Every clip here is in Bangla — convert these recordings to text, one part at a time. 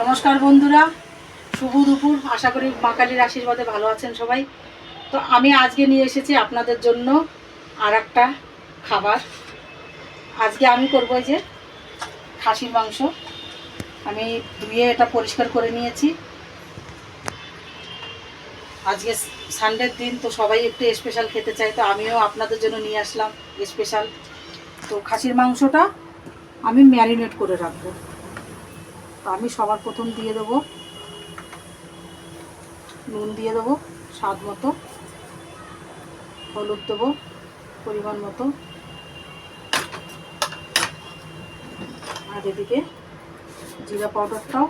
নমস্কার বন্ধুরা, শুভ দুপুর। আশা করি মা কালীর আশীর্বাদে ভালো আছেন সবাই। তো আমি আজকে নিয়ে এসেছি আপনাদের জন্য আর একটা খাবার। আজকে আমি করব যে খাসির মাংস। আমি ধুয়ে এটা পরিষ্কার করে নিয়েছি। আজকে সানডের দিন, তো সবাই একটু স্পেশাল খেতে চায়, তো আমিও আপনাদের জন্য নিয়ে আসলাম স্পেশাল তো খাসির মাংসটা আমি ম্যারিনেট করে রাখব। তো আমি সবার প্রথম দিয়ে দেবো। নুন দিয়ে দেবো, স্বাদ মতো। হলুদ দেবো, পরিমাণ মতো। আর এদিকে জিরা পাউডারটাও।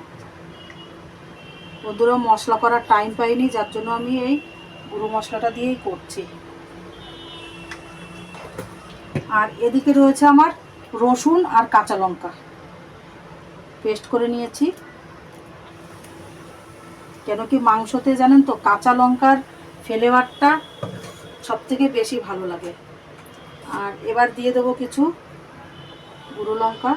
বন্ধুরা, মশলা করার টাইম পাইনি, যার জন্য আমি এই গুঁড়ো মশলাটা দিয়েই করছি। আর এদিকে রয়েছে আমার রসুন আর কাঁচা লঙ্কা। পেস্ট করে নিয়েছি। কেন কি মাংসতে জানেন তো, কাঁচা লঙ্কার ফ্লেভারটা সব থেকে বেশি ভালো লাগে। আর এবার দিয়ে দেবো কিছু গুঁড়ো লঙ্কা।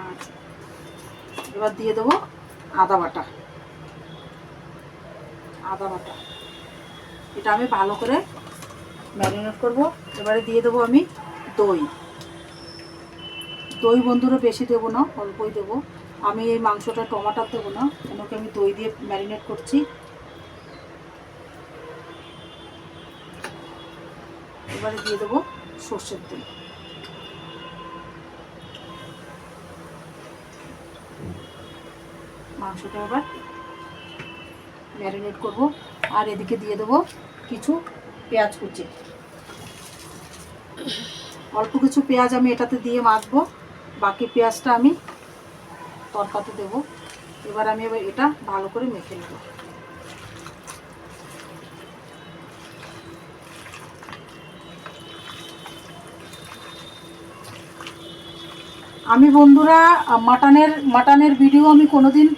আর এবার দিয়ে দেবো আদা বাটা। আদা বাটা। এটা আমি ভালো করে ম্যারিনেট করব। এবারে দিয়ে দেবো আমি দই। দই বন্ধুরা বেশি দেবো না, অল্পই দেবো। আমি এই মাংসটা টমাটার দেবো না, কেন আমি দই দিয়ে ম্যারিনেট করছি। এবারে দিয়ে দেবো সর্ষের তেল। মাংসটা এবার ম্যারিনেট করব। আর এদিকে দিয়ে দেবো কিছু পেঁয়াজ কুচি। অল্প কিছু পেঁয়াজ আমি এটাতে দিয়ে মাখবো, বাকি পেঁয়াজটা আমি তরকাতে দেব। এবার আমি এবার এটা ভালো করে মেখে নেব। আমি বন্ধুরা, মাটনের মাটনের ভিডিও আমি কোনোদিন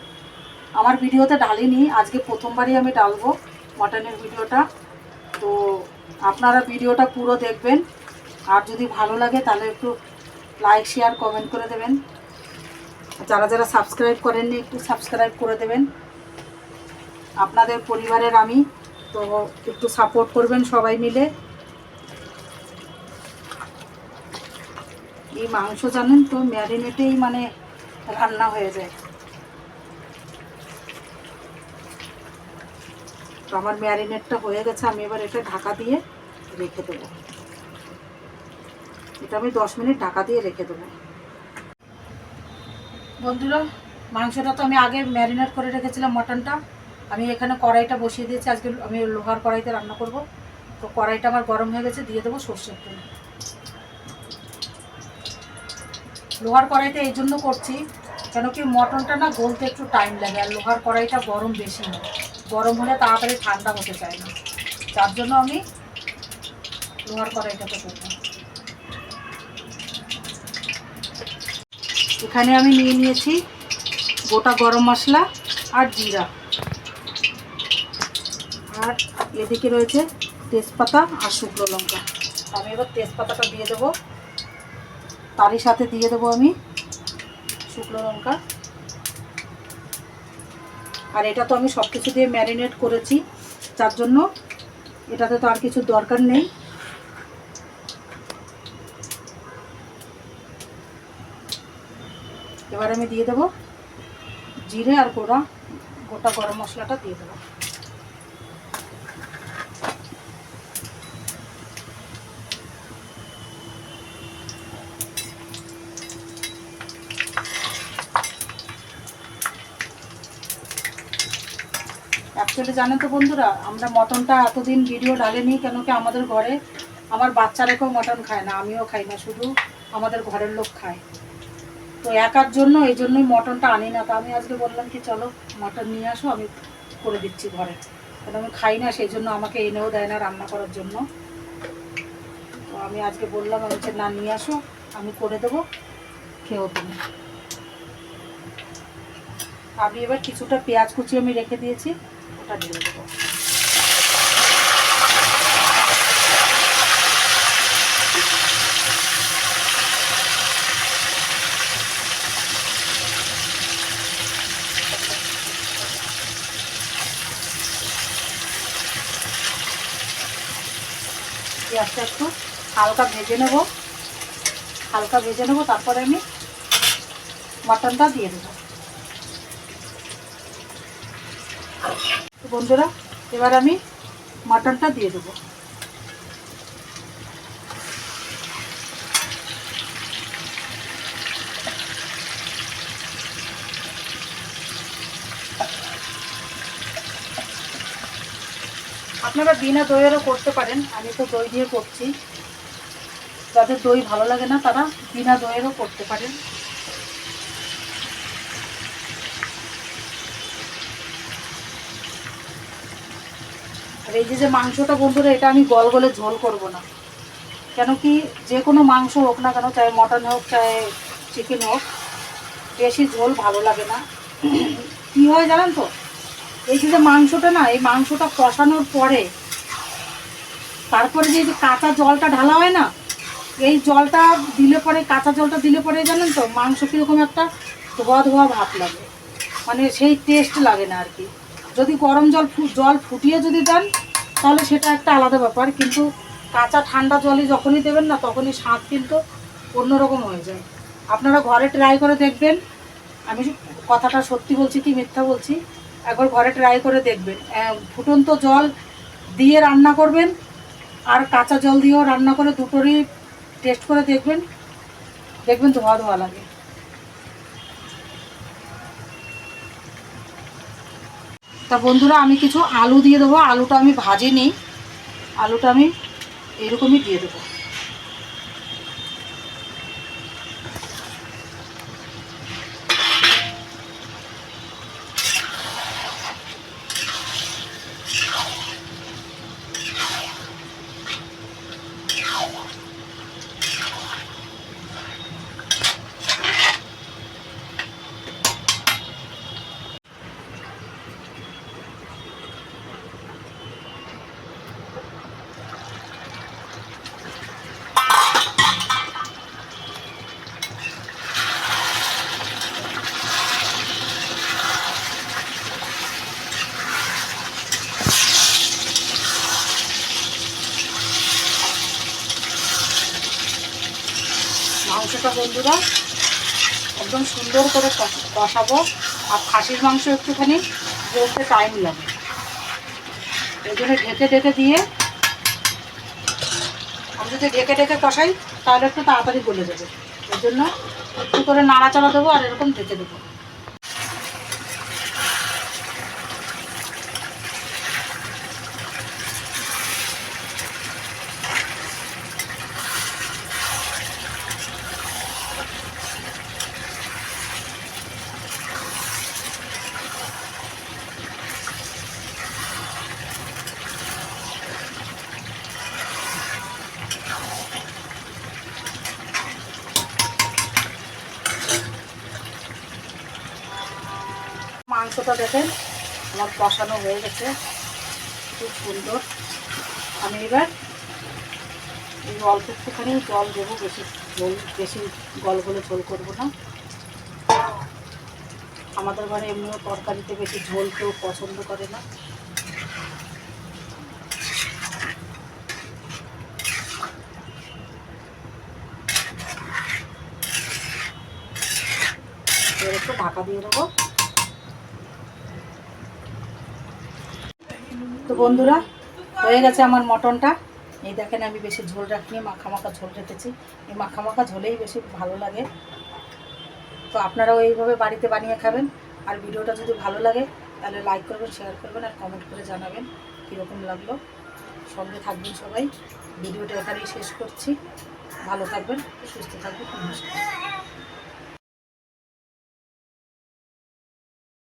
আমার ভিডিওতে ডালিনি আজকে প্রথমবারই আমি ডালবো মাটনের ভিডিওটা। তো আপনারা ভিডিওটা পুরো দেখবেন। আর যদি ভালো লাগে তাহলে একটু লাইক শেয়ার কমেন্ট করে দেবেন। যারা যারা সাবস্ক্রাইব করেননি, একটু সাবস্ক্রাইব করে দেবেন। আপনাদের পরিবারের আমি, তো একটু সাপোর্ট করবেন সবাই মিলে। এই মাংস জানেন তো, ম্যারিনেটেই মানে রান্না হয়ে যায়। তো আমার ম্যারিনেটটা হয়ে গেছে, আমি এবার এটা ঢাকা দিয়ে রেখে দেবো। এটা আমি দশ মিনিট ঢাকা দিয়ে রেখে দেবো। বন্ধুরা, মাংসটা তো আমি আগে ম্যারিনেট করে রেখেছিলাম মটনটা। আমি এখানে কড়াইটা বসিয়ে দিয়েছি, আজকে আমি লোহার কড়াইতে রান্না করব। তো কড়াইটা আমার গরম হয়ে গেছে, দিয়ে দেবো সর্ষের তেল। লোহার কড়াইতে এই জন্য করছি কেন কি মটনটা না গলতে একটু টাইম লাগে, আর লোহার কড়াইটা গরম বেশি হয় গরম হলে তাড়াতাড়ি ঠান্ডা হতে চায় না। যার জন্য আমি লোহার কড়াইটাতে করতাম এখানে আমি নিয়ে নিয়েছি গোটা গরম মশলা আর জিরা। আর এদিকে রয়েছে তেজপাতা আর শুকনো লঙ্কা। আমি এবার তেজপাতাটা দিয়ে দেবো। তারই সাথে দিয়ে দেবো আমি শুকনো লঙ্কা। আর এটা তো আমি সব কিছু দিয়ে ম্যারিনেট করেছি, যার জন্য এটাতে তো আর কিছু দরকার নেই। এবার আমি দিয়ে দেবো জিরে আর গোড়া, গোটা গরম মশলাটা দিয়ে দেবো। অ্যাকচুয়ালি জানেন তো বন্ধুরা, আমরা মটনটা এতদিন ভিডিও ডালেনি কেন কি আমাদের ঘরে আমার বাচ্চারা কেউ মটন খায় না, আমিও খাই না, শুধু আমাদের ঘরের লোক খায়। তো একার জন্য, এই জন্যই মটনটা আনি না। তো আমি আজকে বললাম কি, চলো মটন নিয়ে আসো, আমি করে দিচ্ছি ঘরে। কারণ আমি খাই না, সেই জন্য আমাকে এনেও দেয় না রান্না করার জন্য। তো আমি আজকে বললাম, আমি হচ্ছে না, নিয়ে আসো, আমি করে দেবো খেয়েও তুমি। আমি এবার কিছুটা পেঁয়াজ কুচি আমি রেখে দিয়েছি, ওটা দিয়ে দেবো। পেঁয়াজটা একটু হালকা ভেজে নেব। হালকা ভেজে নেব, তারপরে আমি মাটনটা দিয়ে দেবো। বন্ধুরা, এবার আমি মাটনটা দিয়ে দেবো। আপনারা বিনা দইয়েরও করতে পারেন। আমি তো দই দিয়ে করছি। যাদের দই ভালো লাগে না, তারা বিনা দইয়েরও করতে পারেন। আর এই যে মাংসটা বন্ধুরা, এটা আমি গল গলে ঝোল করব না। কেন কি, যে কোনো মাংস হোক না কেন, চাই মটন হোক, চাই চিকেন হোক, বেশি ঝোল ভালো লাগে না। কি হয় জানেন তো? এই যে মাংসটা না, এই মাংসটা কষানোর পরে তারপরে যে কাঁচা জলটা ঢালা হয় না, এই জলটা দিলে পরে, কাঁচা জলটা দিলে পরে জানেন তো মাংস কীরকম একটা ধোয়া ধোয়া ভাব লাগে। মানে সেই টেস্ট লাগে না আর কি। যদি গরম জল জল ফুটিয়ে যদি দেন, তাহলে সেটা একটা আলাদা ব্যাপার। কিন্তু কাঁচা ঠান্ডা জলই যখনই দেবেন না, তখনই স্বাদ কিন্তু অন্যরকম হয়ে যায়। আপনারা ঘরে ট্রাই করে দেখবেন। আমি কথাটা সত্যি বলছি কি মিথ্যা বলছি একবার ঘরে ট্রাই করে দেখবেন। ফুটন্ত জল দিয়ে রান্না করবেন আর কাঁচা জল দিয়েও রান্না করে দুটোরই টেস্ট করে দেখবেন। দেখবেন ধোয়া ধোয়া লাগে। তা বন্ধুরা, আমি কিছু আলু দিয়ে দেবো। আলুটা আমি ভাজিনি। আলুটা আমি এরকমই দিয়ে দেবো মাংসটা বন্ধুরা, একদম সুন্দর করে কষ- কষাবো। আর খাসির মাংস একটুখানি বলতে টাইম লাগে। এই জন্য ঢেকে ঢেকে দিয়ে আমি যদি ঢেকে ঢেকে কষাই, তাহলে একটু তাড়াতাড়ি গলে যাবে। এর জন্য একটু করে নাড়াচাড়া দেবো আর এরকম ঢেকে দেবো। মাংসটা দেখেন, আমার কষানো হয়ে গেছে। খুব সুন্দর। আমি এবার এই অল্প একটুখানি জল দেবো, বেশি ঝোল, বেশি গল গলে ঝোল করব না। আমাদের ঘরে এমনিও তরকারিতে বেশি ঝোল কেউ পছন্দ করে না। একটু ঢাকা দিয়ে দেবো। তো বন্ধুরা, হয়ে গেছে আমার মটনটা। এই দেখেন আমি বেশি ঝোল রাখিনি মাখা মাখা ঝোল রেখেছি। এই মাখা ঝোলেই বেশি ভালো লাগে। তো আপনারাও এইভাবে বাড়িতে বানিয়ে খাবেন। আর ভিডিওটা যদি ভালো লাগে, তাহলে লাইক করবেন শেয়ার করবেন আর কমেন্ট করে জানাবেন কীরকম লাগল। সঙ্গে থাকবেন সবাই। ভিডিওটা এখানেই শেষ করছি। ভালো থাকবেন, সুস্থ থাকবেন, নমস্কার।